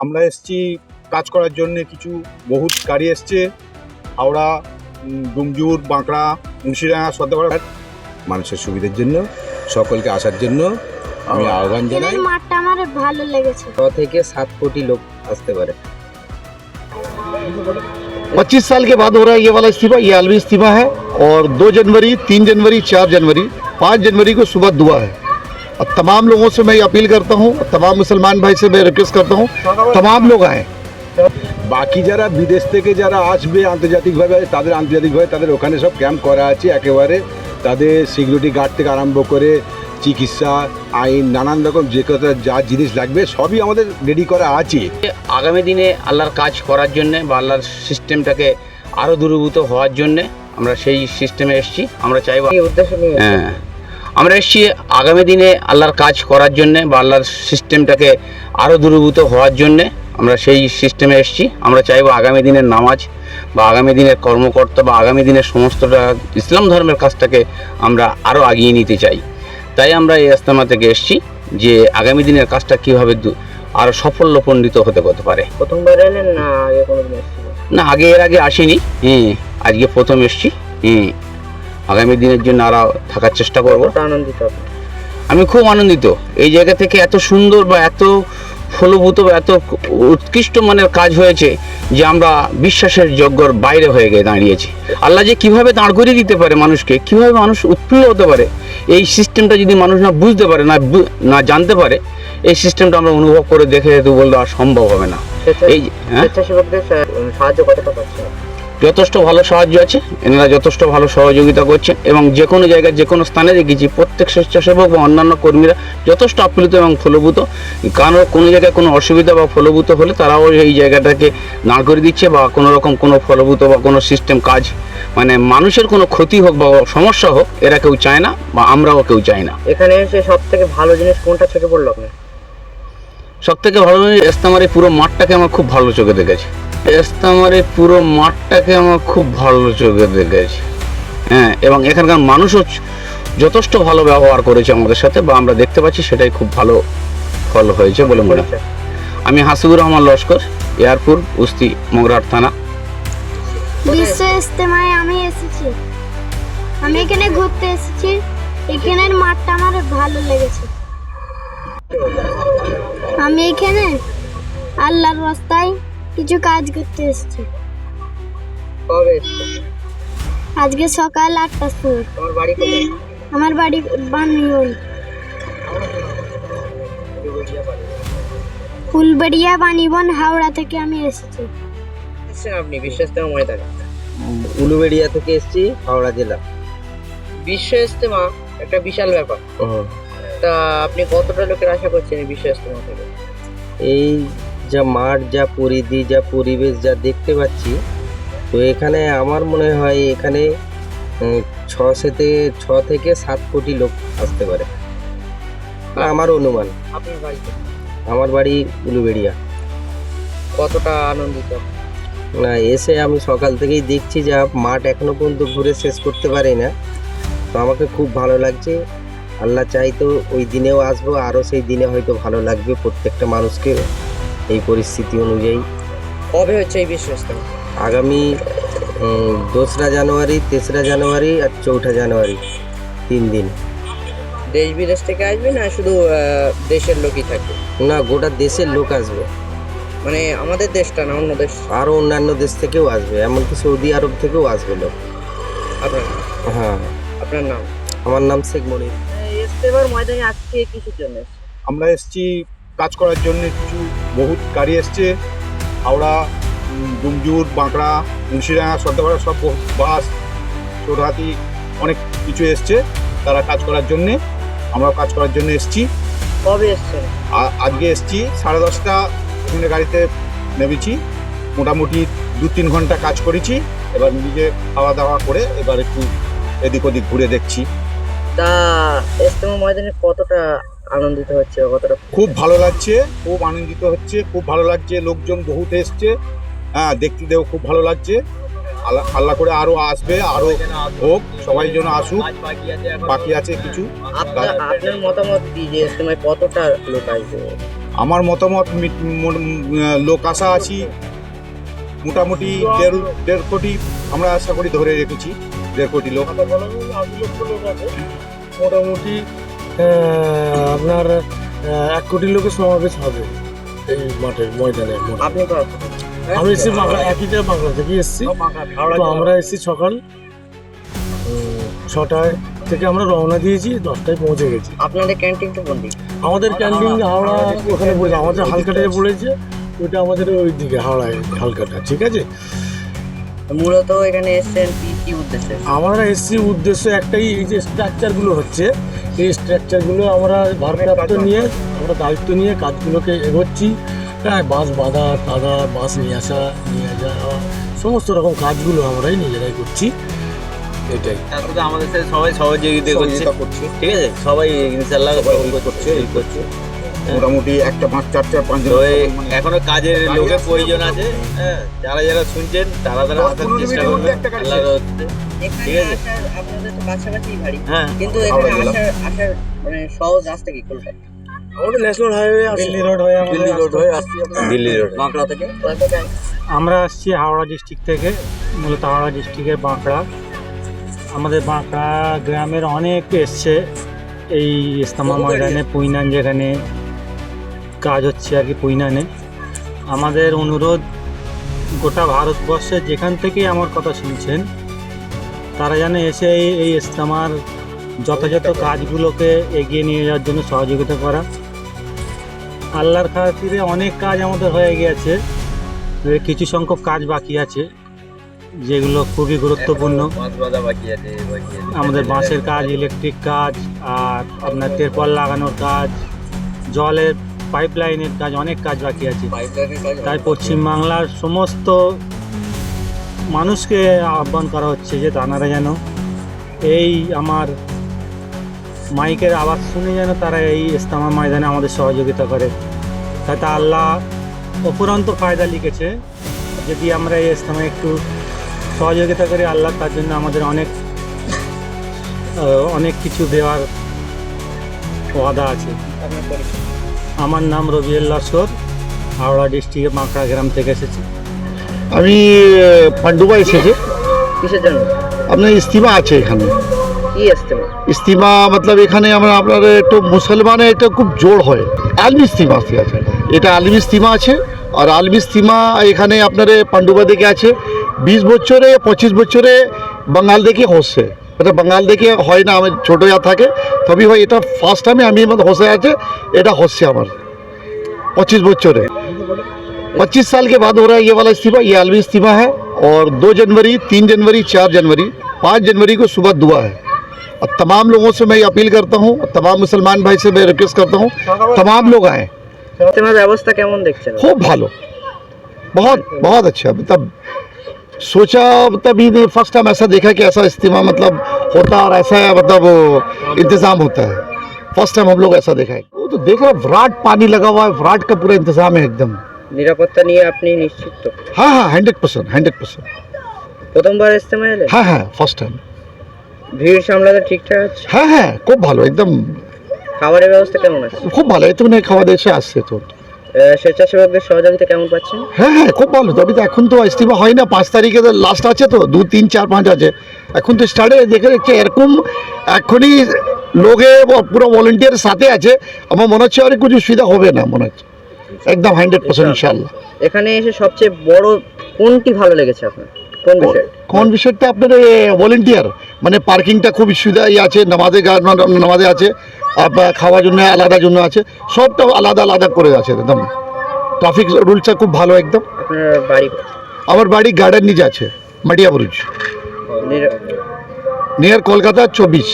আমরা এসছি কাজ করার জন্য কিছু বহুত গাড়ি এসছে হাওড়া উম, ডুমজুর বাঁকড়া মুন্সিডাঙ্গা সর্দাপাড়া মানুষের সুবিধার জন্য সকলকে আসার জন্য আমি আহ্বান জানাই এখানের মাঠটা আমার ভালো লেগেছে ছ থেকে সাত কোটি লোক আসতে পারে पच्चीस साल के बाद हो रहा है ये वाला इस्तीफा ये आलमी इस्तीफा है और दो जनवरी तीन जनवरी चार जनवरी पाँच जनवरी को सुबह दुआ है और तमाम लोगों से मैं ये अपील करता हूँ तमाम मुसलमान भाई से मैं रिक्वेस्ट करता हूँ तमाम लोग आएँ বাকি যারা বিদেশ থেকে যারা আসবে আন্তর্জাতিকভাবে তাদের আন্তর্জাতিকভাবে তাদের ওখানে সব ক্যাম্প করা আছে একেবারে তাদের সিকিউরিটি গার্ড থেকে আরম্ভ করে চিকিৎসা আইন নানান রকম যে কথা যা জিনিস লাগবে সবই আমাদের রেডি করা আছে আগামী দিনে আল্লাহর কাজ করার জন্যে বা আল্লাহর সিস্টেমটাকে আরও দূরীভূত হওয়ার জন্যে আমরা সেই সিস্টেমে এসেছি আমরা চাইবো কি উদ্দেশ্য নিয়ে হ্যাঁ আমরা এসেছি আগামী দিনে আল্লাহর কাজ করার জন্যে বা আল্লাহর সিস্টেমটাকে আরও দূরীভূত হওয়ার জন্যে আমরা সেই সিস্টেমে এসেছি। আমরা চাইব আগামী দিনের নামাজ বা আগামী দিনের কর্মকর্তা বা আগামী দিনের সমস্তটা ইসলাম ধর্মের কাজটাকে আমরা আরও আগিয়ে নিতে চাই। তাই আমরা এই ইস্তেমা থেকে এসেছি যে আগামী দিনের কাজটা কীভাবে আরও সাফল্যপণ্ডিত হতে করতে পারে। প্রথমবার এলেন না আগে না আগে এর আগে আসিনি। হ্যাঁ আজকে প্রথম এসছি। হ্যাঁ। আগামী দিনের জন্য আরও থাকার চেষ্টা করব। আনন্দিত আমি খুব আনন্দিত। এই জায়গা থেকে এত সুন্দর বা এত ফলভূত বা এত উৎকৃষ্ট মানের কাজ হয়েছে যে আমরা বিশ্বাসের যজ্ঞর বাইরে হয়ে গিয়ে দাঁড়িয়েছি। আল্লাহ যে কীভাবে দাঁড় করিয়ে দিতে পারে মানুষকে কীভাবে মানুষ উৎফুল্ল হতে পারে এই সিস্টেমটা যদি মানুষ না বুঝতে পারে না না জানতে পারে এই সিস্টেমটা আমরা অনুভব করে দেখে তো বলতে আর সম্ভব হবে না। এই হ্যাঁ? স্বেচ্ছাসেবকদের সাহায্য কতটা পাচ্ছেন? যথেষ্ট ভালো সাহায্য আছে এনারা যথেষ্ট ভালো সহযোগিতা করছেন এবং যে কোনো জায়গায় যে কোনো স্থানে দেখেছি প্রত্যেক স্বেচ্ছাসেবক বা অন্যান্য কর্মীরা যথেষ্ট আপ্লুত এবং ফলভূত। কারণ কোনো জায়গায় কোনো অসুবিধা বা ফলভূত হলে তারাও এই জায়গাটাকে দাঁড় করে দিচ্ছে বা কোনো রকম কোনো ফলভূত বা কোনো সিস্টেম কাজ মানে মানুষের কোনো ক্ষতি হোক বা সমস্যা হোক এরা কেউ চায় না বা আমরাও কেউ চাই না। এখানে এসে সব থেকে ভালো জিনিস কোনটা চোখে পড়ল আপনার সব থেকে ভালো জিনিস ইস্তামার এই পুরো মাঠটাকে আমার খুব ভালো চোখে দেখেছি। ইস্তামার এই পুরো মাঠটাকে আমার খুব ভালো চোখে দেখেছি। হ্যাঁ এবং এখানকার মানুষও যথেষ্ট ভালো ব্যবহার করেছে আমাদের সাথে, বা আমরা দেখতে পাচ্ছি সেটাই খুব ভালো ফল হয়েছে বলে মনে হয়। আমি হাসিবুর রহমান লস্কর, এয়ারপুর, উস্তি মগরাট থানা। আমি এসেছি। আমি এখানে ঘুরতে এসেছি। এখানের মাঠটা আমার ভালো লেগেছে। আমি এখানে আল্লাহর রাস্তায় কিছু কাজ করতে এসেছি। কবে? আজকে সকাল আটটার সময়। তোমার বাড়ি কোথায়? আমার বাড়ি বানিয়ন ফুলবাড়িয়া বানিবন হাওড়া থেকে আমি এসেছি। আপনি? বিশ্ব ইস্তেমা ময়দানে উলুবেড়িয়া থেকে এসেছি হাওড়া জেলা। বিশ্ব ইস্তেমা একটা বিশাল ব্যাপার। তা আপনি কতটা লোকের আশা করছেন এই বিশ্ব ইস্তেমা থেকে? এই যা মাঠ যা পরিধি যা পরিবেশ যা দেখতে পাচ্ছি তো এখানে আমার মনে হয় এখানে ছ থেকে ছ থেকে সাত কোটি লোক আসতে পারে। আমার অনুমান। আপনার বাড়িতে আমার বাড়ি উলুবেড়িয়া। কতটা আনন্দিত? না এসে আমি সকাল থেকেই দেখছি যা মাঠ এখনও পর্যন্ত ঘুরে শেষ করতে পারি না। তো আমাকে খুব ভালো লাগছে। আল্লাহ চাই তো ওই দিনেও আসব আরও সেই দিনে হয়তো ভালো লাগবে প্রত্যেকটা মানুষকে। এই পরিস্থিতি অনুযায়ী। কবে হচ্ছে এই বিশ্ব ইস্তেমা আগামী দোসরা জানুয়ারি তেসরা জানুয়ারি আর চৌঠা জানুয়ারি তিন দিন। দেশ বিদেশ থেকে আসবে না শুধু দেশের লোকই থাকবে? না গোটা দেশের লোক আসবে। মানে আমাদের দেশটা না অন্য দেশ? আরও অন্যান্য দেশ থেকেও আসবে এমনকি সৌদি আরব থেকেও আসবে লোক। আপনার হ্যাঁ। আপনার নাম? আমার নাম শেখ মনির। ইস্তেমার ময়দানে আজকে কিসের জন্য আমরা এসছি কাজ করার জন্য কিছু বহুত গাড়ি এসছে। হাওড়া ডুমজুর বাঁকড়া মুন্সিডাঙ্গা সর্দাপাড়া সব বাস ছোটহাতি অনেক কিছু এসছে তারা কাজ করার জন্যে। আমরা কাজ করার জন্য এসছি। কবে এসছেন আজকে এসছি সাড়ে দশটা এখানে গাড়িতে নেমেছি। মোটামুটি দু তিন ঘণ্টা কাজ করেছি। এবার নিজে খাওয়া দাওয়া করে এবার একটু এদিক ওদিক ঘুরে দেখছি। তা ইস্তেমা ময়দানে কতটা আনন্দিত হচ্ছে কতটা খুব ভালো লাগছে খুব আনন্দিত হচ্ছে খুব ভালো লাগছে লোকজন বহুত এসছে। হ্যাঁ দেখতে দেও খুব ভালো লাগছে। আল্লাহ আল্লাহ করে আরও আসবে আরও হোক সবাই যেন আসুক। বাকি আছে কিছু। আপনার মতামত কি যে ইস্তেমায় কতটা লোক আসবে? আমার মতামত লোক আশা আছি। মোটামুটি দেড় দেড় কোটি আমরা আশা করি ধরে রেখেছি। দেড় কোটি লোক মোটামুটি আপনার এক কোটি লোকের সমাবেশ হবে এই মাঠের ময়দানে আপনি আমি এসেছি বাংলা একই জায়গায় বাংলা থেকে এসেছি। তো আমরা এসেছি সকাল ছটায় থেকে আমরা রওনা দিয়েছি দশটায় পৌঁছে গেছি। আপনাদের ক্যান্টিনটা কোন দিকে আমাদের ক্যান্টিন হাওড়া ওখানে পড়েছে আমাদের হালকাটায় পড়েছে ওইটা আমাদের ওই দিকে হাওড়ায় হালকাটা ঠিক আছে? মূলত এখানে এসেছেন কি উদ্দেশ্যে? আমরা এসছি উদ্দেশ্য একটাই এই যে স্ট্রাকচারগুলো হচ্ছে এই স্ট্রাকচারগুলো আমরা ভারপ্রাপ্ত নিয়ে আমরা দায়িত্ব নিয়ে কাজগুলোকে এগোচ্ছি। হ্যাঁ বাঁশ বাঁধা টাদা বাঁশ নিয়ে আসা নিয়ে যাওয়া সমস্ত রকম কাজগুলো আমরাই নিজেরাই করছি। এটাই। তারপরে আমাদের সাথে সবাই সহযোগিতা করছে। ঠিক আছে? সবাই ইনশাল্লাহ করছে করছে, এই করছে। মোটামুটি একটা পাঁচ চার চার পাঁচ মানে এখনও কাজের লোকের প্রয়োজন আছে? হ্যাঁ যারা যারা শুনছেন তারা তারা আসার চেষ্টা করবেন। ঠিক আছে। আপনাদের তো কাছাকাছি বাড়ি। হ্যাঁ। কিন্তু এখানে আসার আসার মানে সহজ রাস্তা কি কলকাতা আমাদের ন্যাশনাল হাইওয়ে দিল্লি রোড হয়ে দিল্লি রোড হয়ে আসছি দিল্লি রোড। বাঁকড়া থেকে? কোথা থেকে আসছেন? আমরা আসছি হাওড়া ডিস্ট্রিক্ট থেকে মূলত হাওড়া ডিস্ট্রিক্টের বাঁকড়া। আমাদের বাঁকড়া গ্রামের অনেক এসছে এই ইস্তামা ময়দানে পুইনান যেখানে কাজ হচ্ছে আর কি পুইনানে আমাদের অনুরোধ গোটা ভারতবর্ষে যেখান থেকেই আমার কথা শুনছেন তারা যেন এসে এই এই ইস্তামার যথাযথ কাজগুলোকে এগিয়ে নিয়ে যাওয়ার জন্য সহযোগিতা করা। আল্লাহর খাতিরে অনেক কাজ আমাদের হয়ে গিয়েছে কিছু সংখ্যক কাজ বাকি আছে যেগুলো খুবই গুরুত্বপূর্ণ। আমাদের বাঁশের কাজ ইলেকট্রিক কাজ আর আপনার তেরপল লাগানোর কাজ জলের পাইপ লাইনের কাজ অনেক কাজ বাকি আছে। পাইপলাইনের তাই পশ্চিমবাংলার সমস্ত মানুষকে আহ্বান করা হচ্ছে যে তারা যেন এই আমার মাইকের আওয়াজ শুনে যেন তারা এই ইস্তামা ময়দানে আমাদের সহযোগিতা করে। তাতে আল্লাহ অপুরন্ত ফায়দা লিখেছে। যদি আমরা এই ইস্তামা একটু সহযোগিতা করি আল্লাহ তার জন্য আমাদের অনেক অনেক কিছু দেওয়ার ওয়াদা আছে। আমার নাম রবিউল লস্কর হাওড়া ডিস্ট্রিক্টের বাঁকড়া গ্রাম থেকে এসেছি। আমি পান্ডুবা এসেছে। কিসের জন্য? আপনার ইস্তিমা আছে এখানে। কি ইস্তিমা? মতলব এখানে আমরা আপনার একটু মুসলমানের একটা খুব জোর হয়। আলমি ইস্তিমা আছে আছে এটা আলমি ইস্তিমা আছে। আর আলমি ইস্তিমা এখানে আপনার পান্ডুবা দিকে আছে। বিশ বছরে পঁচিশ বছরে বাঙাল দেখে হচ্ছে। এটা বাঙাল দেখে হয় না আমার ছোটো যা থাকে তবে হয় এটা ফার্স্ট টাইমে আমি আমার হসে আছে এটা হচ্ছে আমার पच्चीस बच्चों पच्चीस साल के बाद हो रहा है ये वाला इस्तीफा ये आलमी इस्तीफा है और दो जनवरी तीन जनवरी चार जनवरी पाँच जनवरी को सुबह दुआ है और तमाम लोगों से मैं ये अपील करता हूँ तमाम मुसलमान भाई से मैं रिक्वेस्ट करता हूँ तमाम लोग आए ইস্তেমার ব্যবস্থা কেমন দেখছেন खूब भालो बहुत बहुत अच्छा मतलब सोचा तभी नहीं फर्स्ट टाइम ऐसा देखा कि ऐसा इस्तीमा मतलब होता और ऐसा मतलब वो इंतज़ाम होता है फर्स्ट टाइम हम लोग ऐसा देखा है वो तो देख रहे हैं, विराट पानी लगा हुआ है विराट का पूरा इंतज़ाम है एकदम নিরাপত্তা নিয়ে আপনি নিশ্চিত তো हाँ हाँ हंड्रेड परसेंट हंड्रेड परसेंट প্রথমবার ইস্তেমা এলে हाँ हाँ फर्स्ट टाइम ভিড় সামলাতে ঠিকঠাক আছে হ্যাঁ হ্যাঁ খুব ভালো একদম খাবারের ব্যবস্থা কেমন আছে খুব ভালো এই তো মানে খাওয়া দাওয়া এসে আসছে তো আহ, স্বেচ্ছাসেবকদের সহযোগিতা কেমন পাচ্ছেন? হ্যাঁ হ্যাঁ খুব ভালো। তবে তো এখন তো ইস্তিফা হয় না পাঁচ তারিখে তো লাস্ট আছে তো দু তিন চার পাঁচ আছে। এখন তো স্টার্টে দেখে দেখছে এরকম এখনই লোকে পুরো ভলেন্টিয়ার সাথে আছে। আমার মনে হচ্ছে আর কিছু সুবিধা হবে না মনে হচ্ছে। একদম হান্ড্রেড পার্সেন্ট ইনশাল্লাহ এখানে এসে সবচেয়ে বড় কোনটি ভালো লেগেছে আপনার? কোন বিষয়? কোন বিষয়টা আপনার ভলেন্টিয়ার মানে পার্কিংটা খুব সুবিধা আছে নামাজে নামাজে আছে আপনার খাওয়ার জন্য আলাদা জন্য আছে সবটা আলাদা আলাদা করে আছে একদম। ট্রাফিক রুলসটা খুব ভালো একদম। বাড়ি আমার বাড়ি গার্ডেন নিচে আছে মাটিয়া বুরুজ নিয়ার কলকাতা চব্বিশ।